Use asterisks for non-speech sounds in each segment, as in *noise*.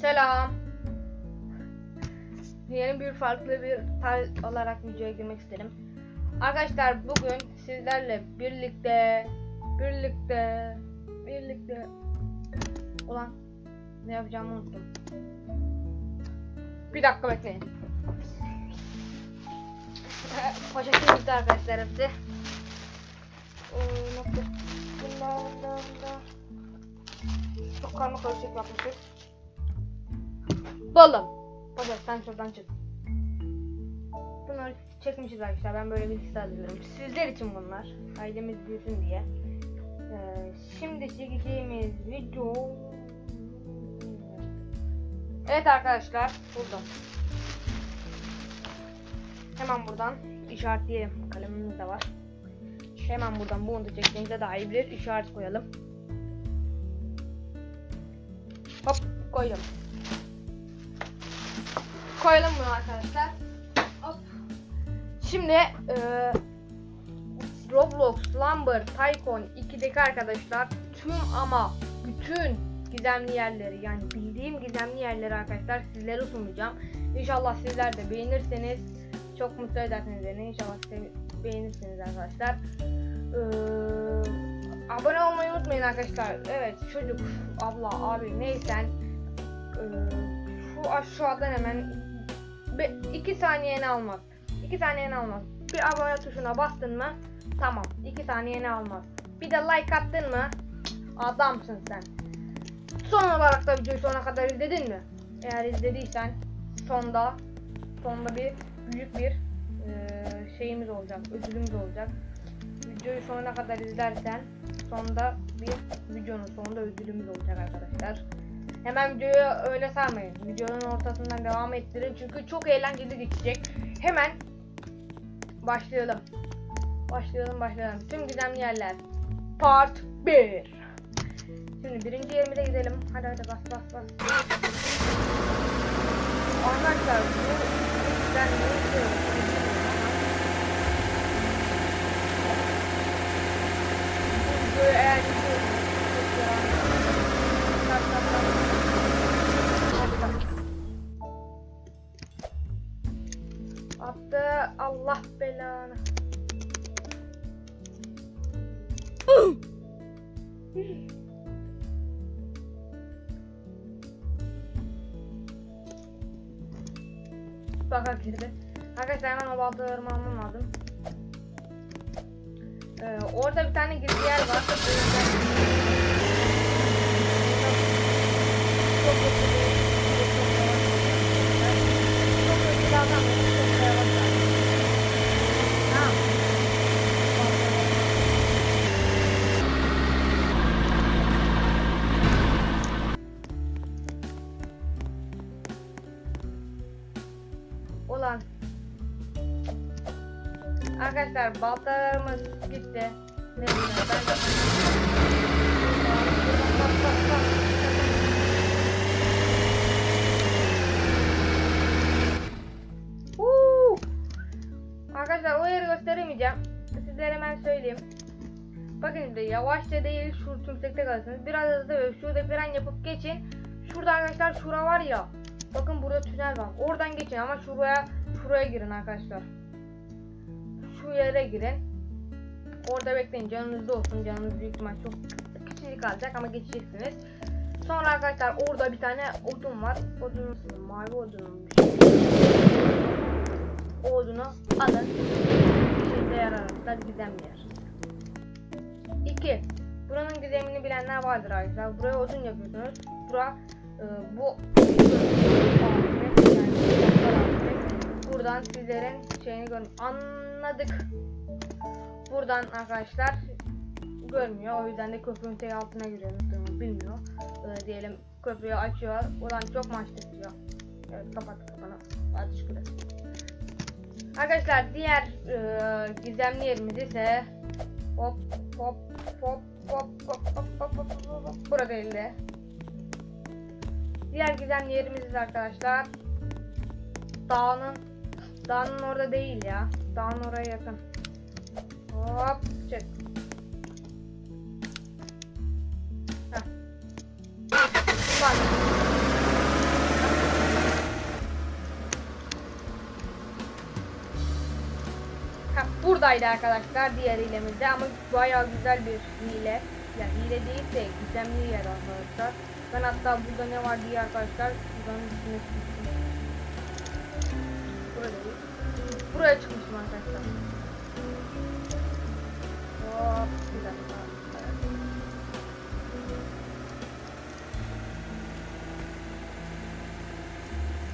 Selam. Yeni bir farklı bir tarz olarak videoya girmek istedim. Arkadaşlar bugün sizlerle birlikte birlikte birlikte Ulan ne yapacağımı unuttum. Bir dakika bekleyin. *laughs* Poşetimizde arkadaşlar hepsi. Bunda bunda. Çok karma karışık yapmışız. Buldum. Poşetten şuradan çık. Bunları çekmişiz arkadaşlar. Ben böyle bir liste hazırlıyorum. Sizler için bunlar. Ailemiz büyüsün diye. Ee, şimdi çekeceğimiz video... Evet arkadaşlar. Buldum. Hemen buradan işaretleyelim. Kalemimiz de var. Hemen buradan bunu da çektiğimize dair bir işaret koyalım. Hop koydum. Koyalım bunu arkadaşlar. Hop. Şimdi eee Roblox, Lumber, Tycoon 2'deki arkadaşlar tüm ama bütün gizemli yerleri yani bildiğim gizemli yerleri arkadaşlar sizlere sunacağım. İnşallah sizler de beğenirseniz çok mutlu edersiniz beni. İnşallah beğenirsiniz arkadaşlar. Ee, abone olmayı unutmayın arkadaşlar. Evet çocuk, abla, abi neysen ee, şu aşağıdan hemen 2 saniyeni almaz. 2 saniyeni almaz. Bir abone tuşuna bastın mı? Tamam. 2 saniyeni almaz. Bir de like attın mı? Adamsın sen. Son olarak da videoyu sonuna kadar izledin mi? Eğer izlediysen sonda sonda bir büyük bir eee, şeyimiz olacak, ödülümüz olacak. Videoyu sonuna kadar izlersen sonda bir videonun sonunda ödülümüz olacak arkadaşlar. Hemen videoyu öyle sarmayın. Videonun ortasından devam ettirin çünkü çok eğlenceli geçecek. Hemen başlayalım. Başlayalım başlayalım. Tüm gizemli yerler. Part 1. Şimdi birinci yerimize gidelim. Hadi hadi bas bas bas. Arkadaşlar bu videoyu eğer izliyorsanız çok Baka girdi. Arkadaşlar hemen o baltalarımı almam lazım. Ee, orada bir tane gizli yer var. Çok kötü bir- çok Arkadaşlar baltalarımız gitti. Ne! Arkadaşlar o yeri gösteremeyeceğim. Sizlere hemen söyleyeyim. Bakın şimdi yavaşça değil şu tümsekte kalırsınız. Biraz hızlı ve şurada fren yapıp geçin. Şurada arkadaşlar şura var ya. Bakın burada tünel var. Oradan geçin ama şuraya şuraya girin arkadaşlar. Şu yere girin. Orada bekleyin canınızda olsun. Canınız büyük ihtimal çok küçücük kalacak ama geçeceksiniz. Sonra arkadaşlar orada bir tane odun var. Odun mavi odunmuş. O odunu alın. İşinize yarar arkadaşlar gizemli yer. 2. Buranın gizemini bilenler vardır arkadaşlar. Buraya odun yapıyorsunuz. Bura e, bu buradan sizlerin şeyini gör anladık. Buradan arkadaşlar görmüyor. O yüzden de köprünün tek altına giriyor. Bilmiyor. Ee, diyelim köprüyü açıyor. Ulan çok maç tutuyor. Evet kapat kapanı. Hadi şükür. Arkadaşlar diğer e, gizemli yerimiz ise hop hop hop hop hop hop hop hop hop hop burada elde. Diğer gizemli yerimiz arkadaşlar dağının dağının orada değil ya. Dağın oraya yakın. Hop çık. Bak. Buradaydı arkadaşlar diğer hilemizde ama bayağı güzel bir hile. Yani hile değil de gizemli yer arkadaşlar. Ben hatta burada ne var diye arkadaşlar buranın üstüne Buraya çıkmıştım arkadaşlar. Hop bir dakika.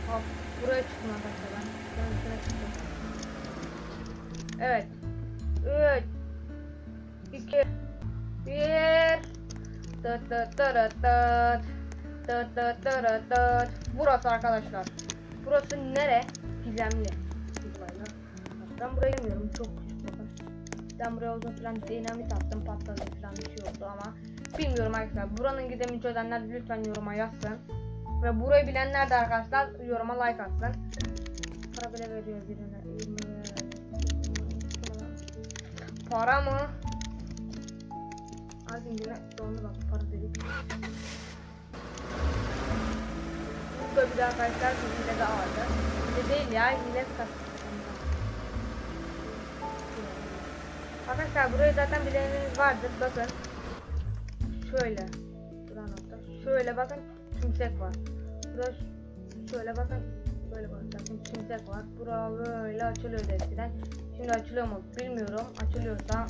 Hop buraya çıktım arkadaşlar ben. Ben üstüne çıktım. Evet. 3 2 1 Tıt tıt tırıt tıt. Tıt tıt tırıt tıt. Burası arkadaşlar. Burası nere? Gizemli. Ben buraya girmiyorum. Çok küçük bakın. Ben buraya uzun falan dinamit attım patladı falan bir şey oldu ama bilmiyorum arkadaşlar. Buranın gizemini çözenler lütfen yoruma yazsın. Ve burayı bilenler de arkadaşlar yoruma like atsın. Para bile veriyor birine. Para mı? Az önce dondu bak para dedik. Burada bir de arkadaşlar hile daha vardı. Hile değil ya hile kastı. Arkadaşlar burayı zaten bileniniz vardır. Bakın. Şöyle. Şuradan nokta. Şöyle bakın tümsek var. Burada ş- şöyle bakın. Böyle bakın tümsek var. Bura böyle açılıyordu eskiden. Şimdi açılıyor mu bilmiyorum. Açılıyorsa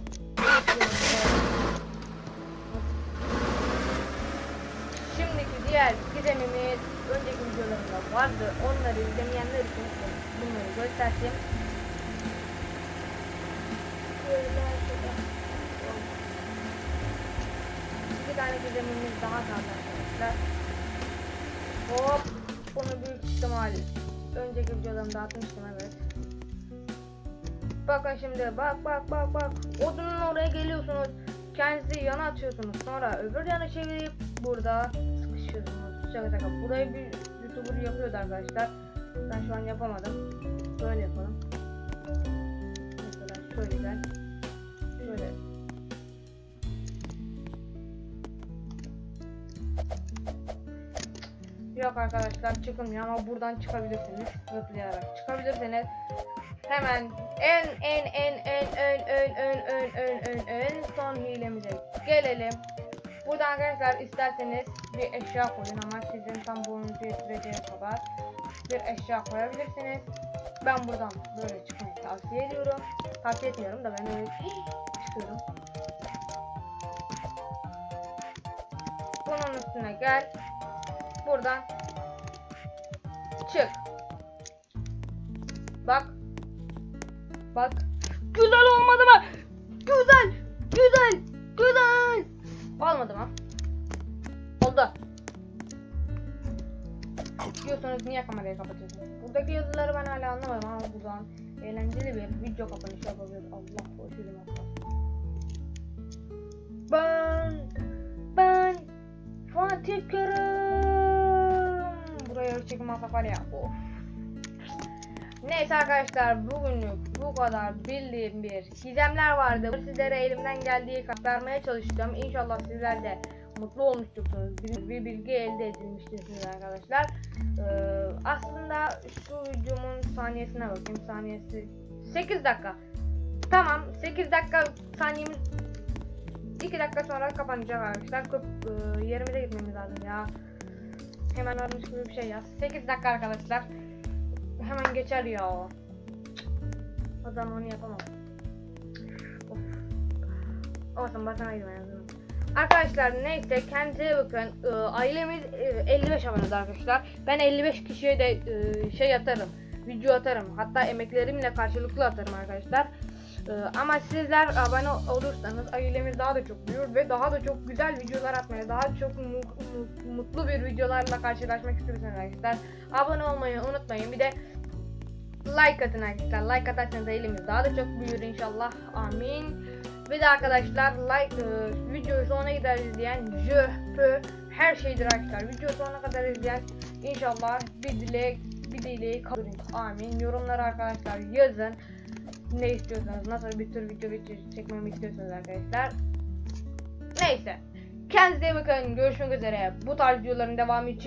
Şimdiki diğer gizemimiz önceki videolarımda vardı. Onları izlemeyenler için bunları göstereyim. Böyle şöyle. İki tane gizemimiz daha kaldı arkadaşlar. Hop. Bunu büyük ihtimal önceki videolarımda atmıştım evet. Bakın şimdi bak bak bak bak. Odunun oraya geliyorsunuz. Kendinizi yana atıyorsunuz. Sonra öbür yana çevirip burada sıkışıyorsunuz. Şaka şaka. Burayı bir YouTuber yapıyordu arkadaşlar. Ben şu an yapamadım. Böyle yapalım. Mesela şöyle. Şöyle. Yok arkadaşlar çıkılmıyor ama buradan çıkabilirsiniz. Zıplayarak çıkabilirsiniz. Hemen en en en en en en en en en en en son hilemize gelelim. Burada arkadaşlar isterseniz bir eşya koyun ama sizin tam boyunuzu yetireceği kadar bir eşya koyabilirsiniz. Ben buradan böyle çıkmayı tavsiye ediyorum. Tavsiye etmiyorum da ben öyle çıkıyorum. Bunun üstüne gel. Buradan çık. Bak. Bak. Güzel olmadı mı? Güzel. Güzel. Güzel. Olmadı mı? Oldu. Diyorsanız niye kamerayı kapatıyorsunuz? Buradaki yazıları ben hala anlamadım ama buradan eğlenceli bir video kapanışı yapabiliriz. Allah hatta. Ben ben Fatih Kerem. Alsak var. Neyse arkadaşlar bugünlük bu kadar bildiğim bir gizemler vardı. Sizlere elimden geldiği aktarmaya çalıştım. İnşallah sizler de mutlu olmuştursunuz. Bir, bir bilgi elde edilmiştirsiniz arkadaşlar. Ee, aslında şu videomun saniyesine bakayım. Saniyesi 8 dakika. Tamam 8 dakika saniyemiz 2 dakika sonra kapanacak arkadaşlar. Köp, e, yerimize gitmemiz lazım ya. Hemen varmış gibi bir şey yaz. 8 dakika arkadaşlar. Hemen geçer ya o. Adam onu yapamam. Of. Olsun basana gidin. Arkadaşlar neyse kendinize bakın. Ee, ailemiz e, 55 abonede arkadaşlar. Ben 55 kişiye de e, şey atarım. Video atarım. Hatta emeklerimle karşılıklı atarım arkadaşlar. Ee, ama sizler abone olursanız ailemiz daha da çok büyür ve daha da çok güzel videolar atmaya, daha çok mu- mu- mutlu bir videolarla karşılaşmak istiyorsanız arkadaşlar abone olmayı unutmayın. Bir de like atın arkadaşlar. Like atarsanız ailemiz daha da çok büyür inşallah. Amin. Bir de arkadaşlar like e, videoyu sonuna kadar izleyen je, pö, her şeydir arkadaşlar. Videoyu sonuna kadar izleyen inşallah bir dilek bir dileği kabul. Amin. Yorumlara arkadaşlar yazın. Ne istiyorsanız, nasıl bir tür video çe- çekmemi istiyorsanız arkadaşlar. Neyse. Kendinize iyi bakın. Görüşmek üzere. Bu tarz videoların devamı için